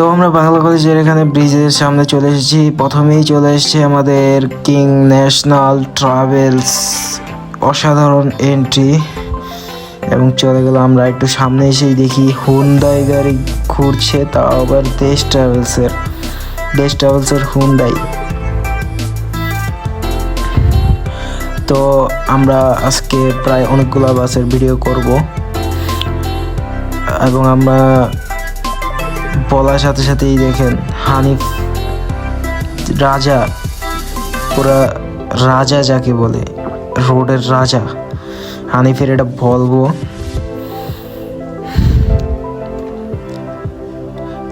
তো আমরা বাংলা কলেজের এখানে ব্রিজের সামনে চলে এসেছি। প্রথমেই চলে এসেছে আমাদের কিং ন্যাশনাল ট্রাভেলস অসাধারণ এন্ট্রি। এবং চলে গেল আমরা একটু সামনে এসেই দেখি হুন্ডাই গাড়ি ঘুরছে, তাও আবার দেশ ট্রাভেলসের দেশ ট্রাভেলসের হুন্ডাই তো আমরা আজকে প্রায় অনেকগুলো বাসের ভিডিও করব। এবং আমরা বলার সাথে সাথেই দেখেন হানিফ রাজা, পুরা রাজা যাকে বলে, রোডের রাজা। হানিফের এটা বলব।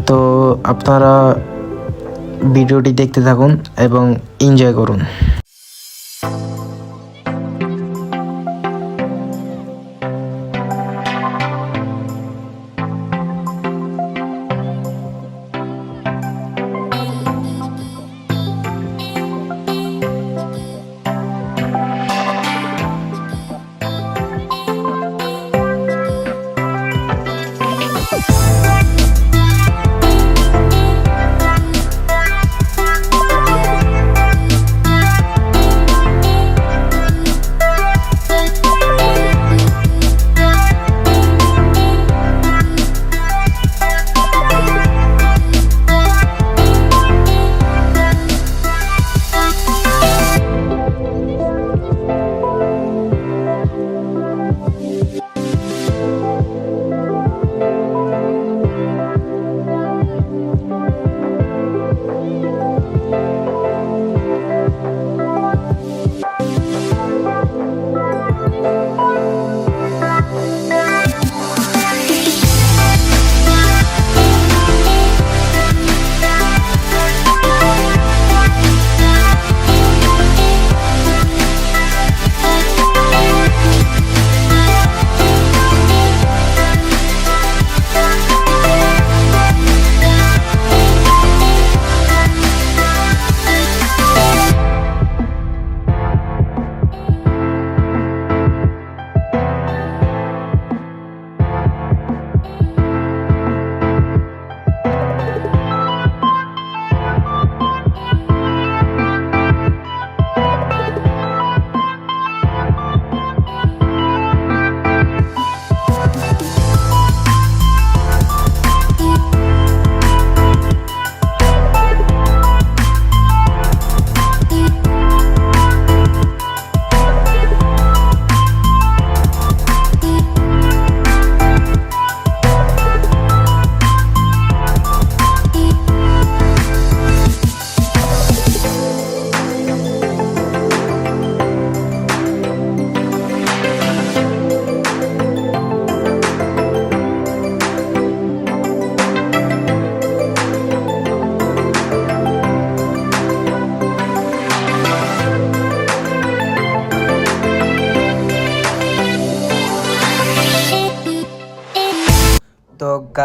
তো আপনারা ভিডিওটি দেখতে থাকুন এবং এনজয় করুন।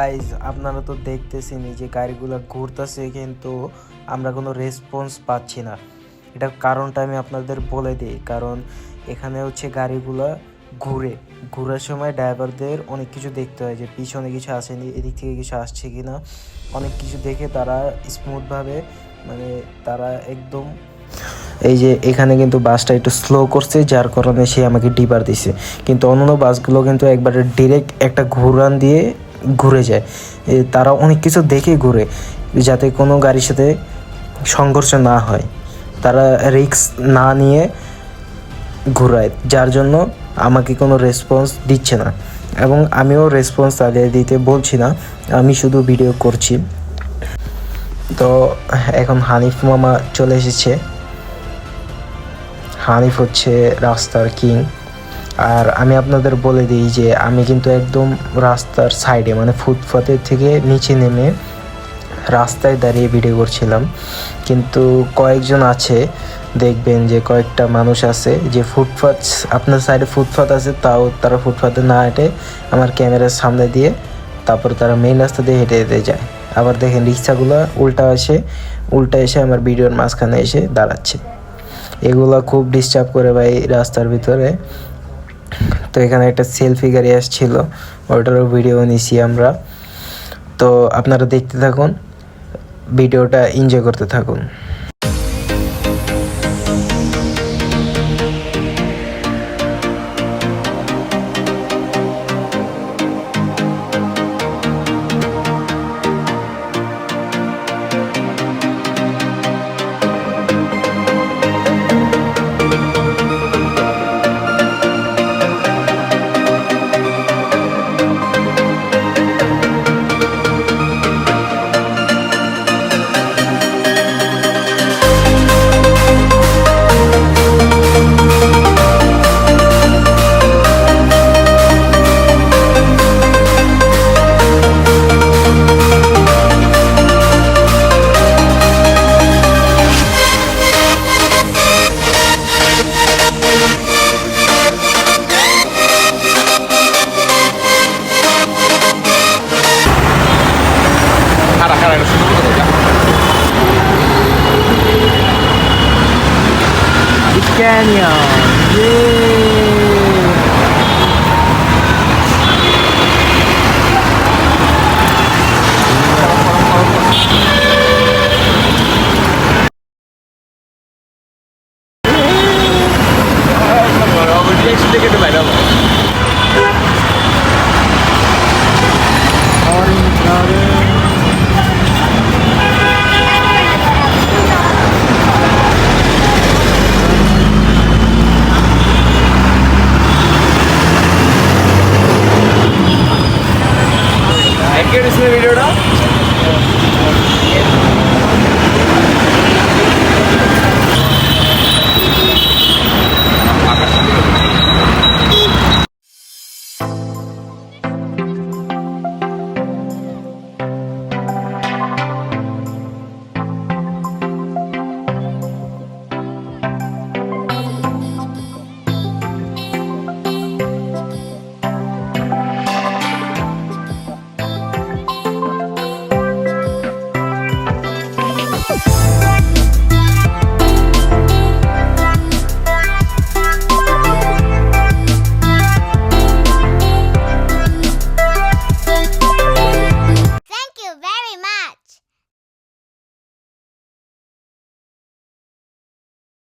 গাইজ আপনারা তো দেখতেছেনই যে গাড়িগুলো ঘুরতেছে, কিন্তু আমরা কোনো রেসপন্স পাচ্ছি না। এটার কারণটা আমি আপনাদের বলে দিই, কারণ এখানে হচ্ছে গাড়িগুলো ঘুরে। ঘুরার সময় ড্রাইভারদের অনেক কিছু দেখতে হয় যে পিছনে কিছু আসেনি, এদিক থেকে কিছু আসছে কি না অনেক কিছু দেখে তারা স্মুথভাবে মানে তারা একদম এই যে এখানে কিন্তু বাসটা একটু স্লো করছে, যার কারণে সে আমাকে ডিবার দিছে। কিন্তু অন্যান্য বাসগুলো কিন্তু একবারে ডিরেক্ট একটা ঘুরান দিয়ে ঘুরে যায়। তারা অনেক কিছু দেখে ঘুরে, যাতে কোনো গাড়ির সাথে সংঘর্ষ না হয়। তারা রিস্ক না নিয়ে ঘুরায়, যার জন্য আমাকে কোনো রেসপন্স দিচ্ছে না। এবং আমিও রেসপন্স তাদের দিতে বলছি না, আমি শুধু ভিডিও করছি। তো এখন হানিফ মামা চলে এসেছে। হানিফ হচ্ছে রাস্তার কিং। আর আমি আপনাদের বলে দিই যে আমি কিন্তু একদম রাস্তার সাইডে মানে ফুটপাতের থেকে নিচে নেমে রাস্তায় দাঁড়িয়ে ভিডিও করছিলাম। কিন্তু কয়েকজন আছে, দেখবেন যে কয়েকটা মানুষ আছে যে ফুটপাথ আপনার সাইডে ফুটপাথ আছে, তাও তারা ফুটপাথে না হেঁটে আমার ক্যামেরার সামনে দিয়ে তারপর তারা মেইন রাস্তা দিয়ে হেঁটে হেঁটে যায়। আবার দেখেন রিক্সাগুলো উল্টা আসে, উল্টা এসে আমার ভিডিওর মাঝখানে এসে দাঁড়াচ্ছে। এগুলো খুব ডিস্টার্ব করে ভাই রাস্তার ভিতরে। তো এখানে একটা সেলফি গাড়ি আসছিল ওটারও ভিডিও নিছি আমরা। তো আপনারা দেখতে থাকুন ভিডিওটা এনজয় করতে থাকুন। Quero gerisini